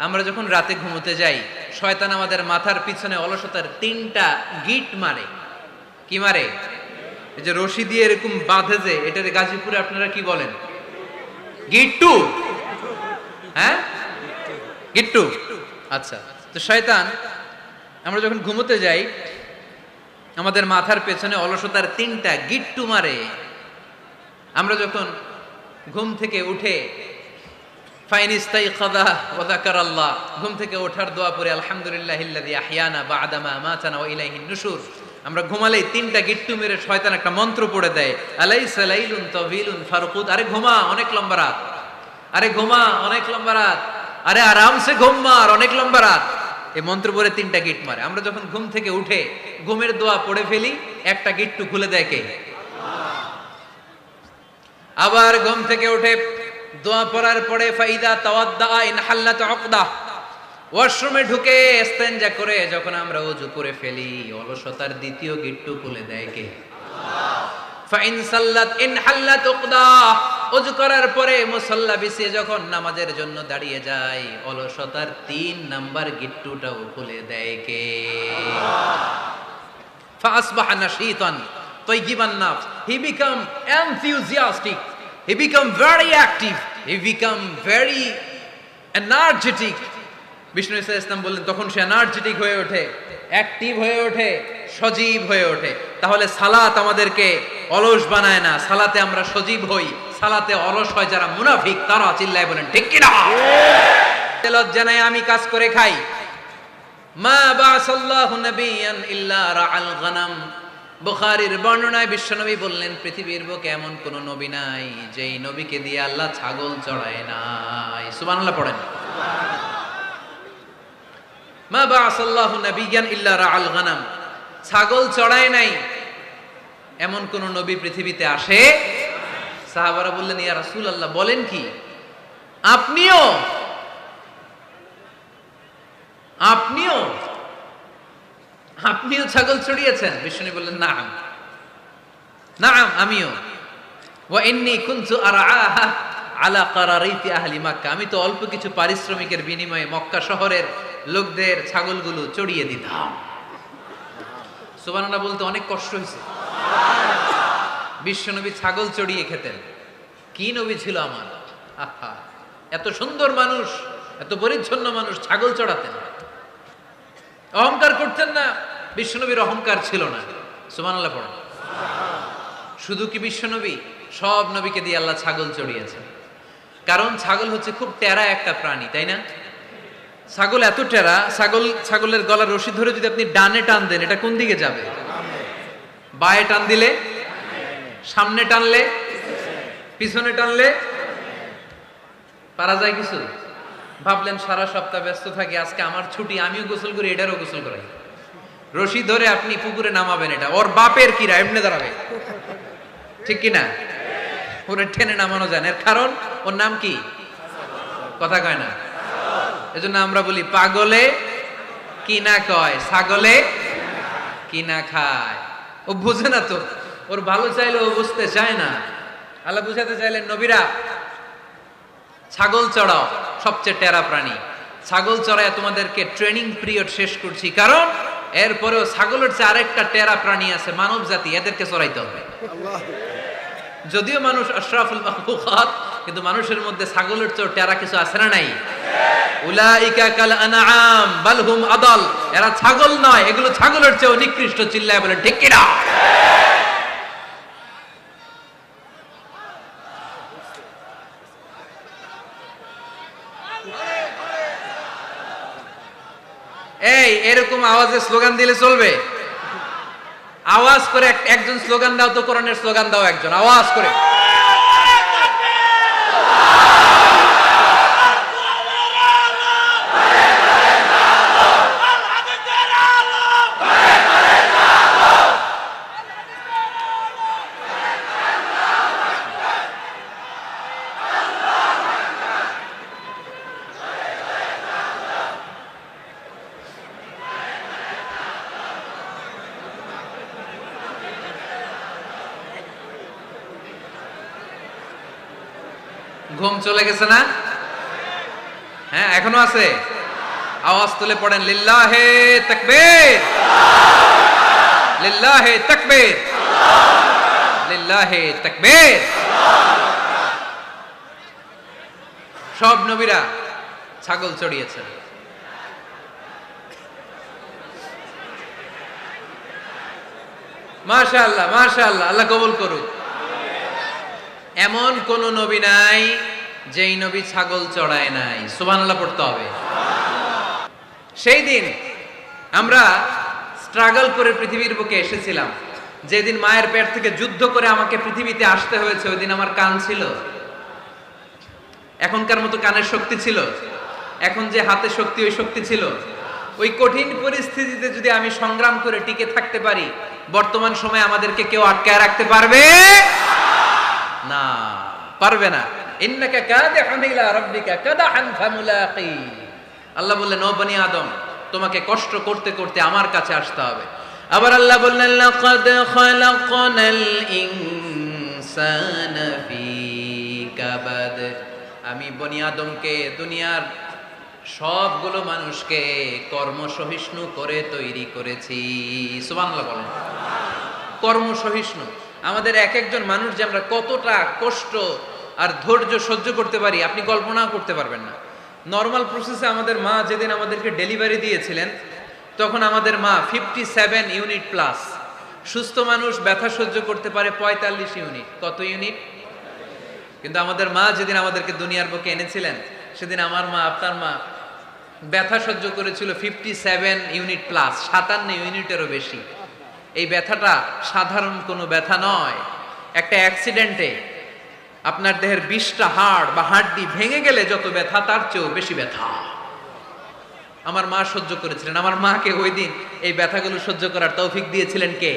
আমরা যখন রাতে ঘুমোতে যাই, শয়তান আমাদের মাথার পিছনে অলসতার তিনটা গিট মারে। কি মারে? যে রশি দিয়ে এরকম বাঁধে যে, এটার গাজীপুরে আপনারা কি বলেন? গিট্টু হ্যাঁ? গিট্টু আচ্ছা তো শয়তান, আমরা যখন ঘুমোতে যাই, আমাদের মাথার পেছনে অলসতার তিনটা গিট্টু মারে। আমরা যখন ঘুম থেকে উঠে ঘুম থেকে ওঠার দোয়া পরে আলহামদুলিল্লাহ ইলাইহিন নুশুর। আমরা ঘুমালেই তিনটা গিট্টু মেরে শয়তান একটা মন্ত্র পড়ে দেয়, আলাইসা লাইলুন তাওয়িলুন ফারকুদ। আরে ঘুমা, অনেক লম্বা রাত। আরে ঘুমা, অনেক লম্বা রাত। আরে আরামসে ঘুম মার, অনেক লম্বা রাত। এই মন্ত্র পড়ে তিনটা গিট মারে। আমরা যখন ঘুম থেকে উঠে, ঘুমের দোয়া পড়ে ফেলি, একটা গিট্টু খুলে দেয় কে? আবার ঘুম থেকে উঠে দোয়া পড়ার পরে ফাইদা তাওয়াদ্দা ইন হাল্লাত অকদা ওয়াশরুমে ঢুকে স্তেঞ্জা করে যখন আমরা উজু করে ফেলি, অলসতার দ্বিতীয় গিট্টু খুলে দেয় কে? Fine সাল্লাত in হাল্লাত উকদা। ওযু করার পরে মুসল্লা বিছিয়ে যখন নামাজের জন্য দাঁড়িয়ে যায়, অলসতার তিন নাম্বার গিট্টুটাও খুলে দেয় কে? ফাসবাহা নাশীতান। নাফস হি বিকাম বিষ্ণু ইসা ইসলাম বললেন, তখন সে এনার্জেটিক হয়ে ওঠে অ্যাক্টিভ হয়ে ওঠে, সজীব হয়ে ওঠে। তাহলে সালাত আমাদেরকে অলস বানায় না। সালাতে আমরা সজীব হই। সালাতে অলস হয় যারা মুনাফিক, তারা চিল্লায় বলেন, ঠিক কিনা? তেলত নাই, আমি কাজ করে খাই। মা বাসাল্লাহু নাবিয়ান ইল্লা বুখারীর বর্ণনায় বিশ্বনবী বললেন, পৃথিবীর বুকে এমন কোন নবী নাই, যেই নবীকে দিয়ে আল্লাহ ছাগল চড়ায় নাই। সুবহানাল্লাহ, পড়েন। মা বাসাল্লাহু নাবিয়ান ইল্লা রাআল গানাম। ছাগল চড়ায় নাই, এমন কোন নবী পৃথিবীতে আসে? সাহাবারা বললেন, ইয়া রাসূলুল্লাহ, বলেন কি? আপনিও আপনিও আপনিও ছাগল চড়িয়েছেন? বিষ্ণু বললেন না না আমিও। আলা কারারিতি আহলি মক্কা। আমি তো অল্প কিছু পারিশ্রমিকের বিনিময়ে মক্কা শহরের লোকদের ছাগলগুলো চড়িয়ে দিতাম। সুবহানাল্লাহ বলতে অনেক কষ্ট হয়েছে। বিশ্বনবী ছাগল চড়িয়ে খেতেন। কি নবী ছিল আমার? এত সুন্দর মানুষ, এত পরিচ্ছন্ন মানুষ ছাগল চড়াতেন। অহংকার করতেন না। বিশ্বনবীর অহংকার ছিল না। সুবহানাল্লাহ পড়েন শুধু কি বিশ্বনবী? সব নবীকে দিয়ে আল্লাহ ছাগল চড়িয়েছে কারণ ছাগল হচ্ছে খুব টেরা একটা প্রাণী, তাই না? ছাগল এত টেরা, ছাগল, ছাগলের গলার রশি ধরে যদি আপনি ডানে টান দেন, এটা কোন দিকে যাবে? বায়ে টান দিলে? সামনে টানলে? পিছনে টানলে? পারা যায় কিছু? ভাবলেন সারা সপ্তাহ ব্যস্ত থাকি, আজকে আমার ছুটি, আমিও গোসল করি, এটারও গোসল করাই। রশি ধরে আপনি পুকুরে নামাবেন এটা। ওর বাপের কিরা, এমনি দাঁড়াবে। ঠিক কি না ওরে টেনে নামানো যায় এর কারণ, ওর নাম কি? কথা কয় না। এজন্য আমরা বলি, পাগলে কি না কয়? ছাগলে কি না খায়? ও বুঝে না তো। ওর ভালো চাইলে ও বুঝতে চায় না। আল্লাহ বুঝাতে চাইলেন, নবীরা, ছাগল চড়াও, সবচেয়ে টেরা প্রাণী। ছাগল চড়ায় তোমাদেরকে ট্রেনিং পিরিয়ড শেষ করছি। কারণ এরপরেও ছাগলের চেয়ে আরেকটা টেরা প্রাণী আছে মানব জাতি এদেরকে চড়াইতে হবে। যদিও মানুষ আশরাফুল মাহবুকাত কিন্তু মানুষের মধ্যে ছাগলের চেয়ে টেরা কিছু আছে না নাই? উলাইকা কাল আনআম বালহুম আদল আদাল। এরা ছাগল নয় এগুলো ছাগলের চেয়ে নিকৃষ্ট চিল্লায় বলে ঠিক কিনা এরকম আওয়াজে স্লোগান দিলে চলবে? আওয়াজ করে এক- একজন স্লোগান দাও তো কোরআনের স্লোগান দাও একজন, আওয়াজ করে। ঘুম চলে গেছে না? হ্যাঁ এখনও আছে? আওয়াজ তুলে পড়েন, লিল্লাহে তাকবীর! লিল্লাহে তাকবীর! লিল্লাহে তাকবীর! সব নবীরা ছাগল চড়িয়েছেন মাশাআল্লাহ মাশাআল্লাহ, আল্লাহ কবুল করুক। এমন কোন নবী নাই যেই নবী ছাগল চড়ায় নাই। সুবহানাল্লাহ, পড়তে হবে। সেই দিন আমরা স্ট্রাগল করে পৃথিবীর বুকে এসেছিলাম। যেদিন মায়ের পেট থেকে যুদ্ধ করে আমাকে পৃথিবীতে আসতে হয়েছে, ওই দিন আমার কান ছিল। এখনকার মতো কানের শক্তি ছিল। এখন যে হাতে শক্তি, ওই শক্তি ছিল। ওই কঠিন পরিস্থিতিতে যদি আমি সংগ্রাম করে টিকে থাকতে পারি, বর্তমান সময়ে আমাদেরকে কেউ আটকায় রাখতে পারবে? না পারবে না। ইন্নাকা কাদিহুন ইলা রাব্বিকা কাদাহান আল্লাহ বললেন, ও বনি আদম, তোমাকে কষ্ট করতে করতে আমার কাছে আসতে হবে। আবার আল্লাহ বললেন, লাকাদ খালাকনাল ইনসানা ফি কাবাদ। আমি বনি আদমকে, দুনিয়ার সবগুলো মানুষকে কর্মসহিষ্ণু করে তৈরি করেছি। সুবহানাল্লাহ বলেন। কর্মসহিষ্ণু। আমাদের এক একজন মানুষ যে আমরা কতটা কষ্ট আর ধৈর্য সহ্য করতে পারি, আপনি কল্পনাও করতে পারবেন না। নর্মাল প্রসেসে আমাদের মা যেদিন আমাদেরকে ডেলিভারি দিয়েছিলেন, তখন আমাদের মা ফিফটি সেভেন ইউনিট প্লাস সুস্থ মানুষ ব্যথা সহ্য করতে পারে পঁয়তাল্লিশ ইউনিট কত ইউনিট কিন্তু আমাদের মা যেদিন আমাদেরকে দুনিয়ার বুকে এনেছিলেন, সেদিন আমার মা, আপনার মা ব্যথা সহ্য করেছিল ফিফটি সেভেন ইউনিট প্লাস সাতান্ন ইউনিটেরও বেশি। এই ব্যথাটা সাধারণ কোনো ব্যথা নয়। একটা অ্যাক্সিডেন্টে আপনার দেহের বিশটা হাড় বা হাড্ডি ভেঙে গেলে যত ব্যথা তার চেয়েও বেশি ব্যথা। আমার মা সহ্য করেছিলেন। আমার মাকে ওই দিন এই ব্যথাগুলো সহ্য করার তৌফিক দিয়েছিলেন কে?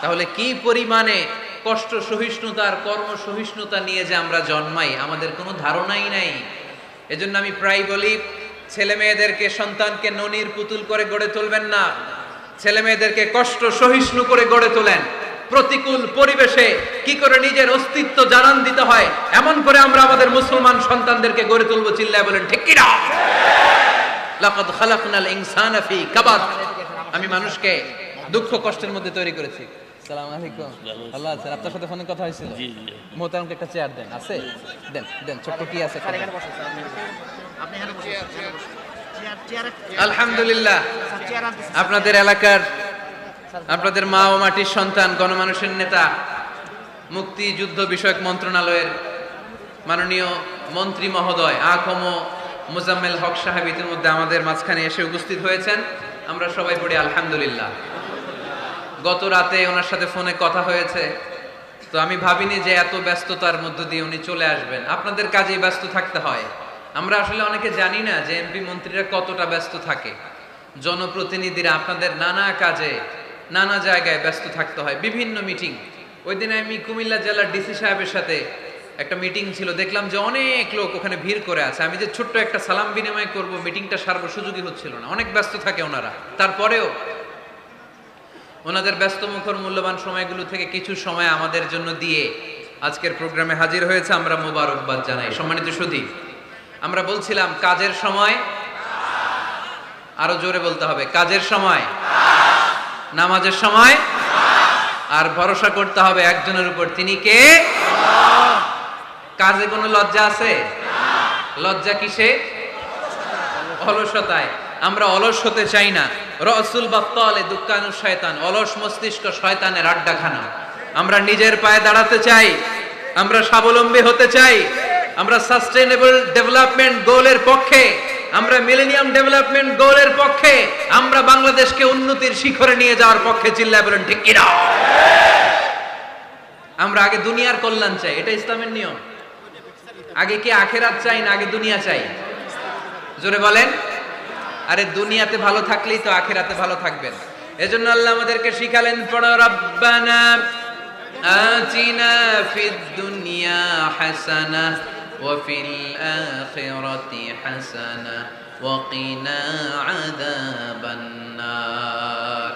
তাহলে কি পরিমাণে কষ্ট সহিষ্ণুতার কর্ম সহিষ্ণুতা নিয়ে যে আমরা জন্মাই আমাদের কোনো ধারণাই নাই। এজন্য আমি প্রায় বলি ছেলে মেয়েদেরকে সন্তানকে ননির পুতুল করে গড়ে তুলবেন না। ছেলে মেয়েদেরকে কষ্ট সহিষ্ণু করে গড়ে তোলেন। প্রতিকূল পরিবেশে কি করে নিজের অস্তিত্ব জানান দিতে হয় এমন করে আমরা আমাদের মুসলমান সন্তানদেরকে গড়ে তুলবো চিল্লায় বলেন ঠিক কিনা? লাকাদ খালাকনাল ইনসানা ফি কাবাদ। আমি মানুষকে দুঃখ কষ্টের মধ্যে তৈরি করেছি। সালাম আলাইকুম। আল্লাহ আছেন। আপনার সাথে ফোনে কথা হয়েছিল? মোহতারামকে একটা চেয়ার দেন। আছে? দেন দেন ছোট্ট কি আছে আপনি এখানে বসেন চেয়ার চেয়ার আলহামদুলিল্লাহ। আপনাদের এলাকার আপনাদের মা ও মাটির সন্তান, গণমানুষের নেতা, মুক্তি যুদ্ধ বিষয়ক মন্ত্রণালয়ের মাননীয় মন্ত্রী মহোদয় আখম মুজাম্মেল হক সাহেব ইতিমধ্যে আমাদের মাঝখানে এসে উপস্থিত হয়েছেন। আমরা সবাই পড়ি আলহামদুলিল্লাহ। গত রাতে ওনার সাথে ফোনে কথা হয়েছে। তো আমি ভাবিনি যে এত ব্যস্ততার মধ্য দিয়ে উনি চলে আসবেন। আপনাদের কাজেই ব্যস্ত থাকতে হয়। আমরা আসলে অনেকে জানি না যে এমপি মন্ত্রীরা কতটা ব্যস্ত থাকে। জনপ্রতিনিধিরা আপনাদের নানা কাজে নানা জায়গায় ব্যস্ত থাকতে হয়, বিভিন্ন মিটিং ওই দিন আমি কুমিল্লা জেলার ডিসি সাহেবের সাথে একটা মিটিং ছিল, দেখলাম যে অনেক লোক ওখানে ভিড় করে আছে। আমি যে ছোট্ট একটা সালাম বিনিময় করব মিটিংটা সার্ব সুযোগই হচ্ছিল না। অনেক ব্যস্ত থাকে ওনারা। তারপরেও ওনাদের ব্যস্ত মুখর মূল্যবান সময়গুলো থেকে কিছু সময় আমাদের জন্য দিয়ে আজকের প্রোগ্রামে হাজির হয়েছে আমরা মোবারকবাদ জানাই। সম্মানিত সুধী, আমরা বলছিলাম, কাজের সময় আরও জোরে বলতে হবে, কাজের সময় নামাজের সময়? আর ভরসা করতে হবে একজনের উপর। তিনি কে? কাজে কোনো লজ্জা আছে? লজ্জা কিসে? অলসতায়। আমরা অলস হতে চাই না। রসুল বাপ্তালে দুঃখানু শয়তান। অলস মস্তিষ্ক শয়তানের আড্ডাখানা। আমরা নিজের পায়ে দাঁড়াতে চাই। আমরা স্বাবলম্বী হতে চাই। আমরা সাস্টেনেবল ডেভেলপমেন্ট গোলের পক্ষে। আমরা মিলেনিয়াম ডেভেলপমেন্ট গোলের পক্ষে আমরা বাংলাদেশকে উন্নতির শিখরে নিয়ে যাওয়ার পক্ষে চিল্লায় বলেন, ঠিক কিনা? আমরা আগে দুনিয়ার কল্যাণ চাই, এটা ইসলামের নিয়ম। আগে কি আখেরাত চাই না আগে দুনিয়া চাই? জোরে বলেন। আরে দুনিয়াতে ভালো থাকলেই তো আখেরাতে ভালো থাকবেন। এজন্য আল্লাহ আমাদেরকে শিখালেন, পড়ো, রব্বানা আতিনা ফিদ দুনিয়া হাসানা আখিরাতি হাসানা ওয়া কিনা আযাবান নার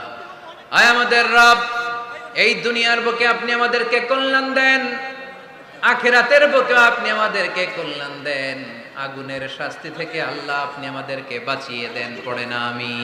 আয় আমাদের রব, এই দুনিয়ার বুকে আপনি আমাদেরকে কল্যাণ দেন, আখেরাতের বুকেও আপনি আমাদেরকে কল্যাণ দেন। আগুনের শাস্তি থেকে আল্লাহ আপনি আমাদেরকে বাঁচিয়ে দেন, পড়ে না আমি।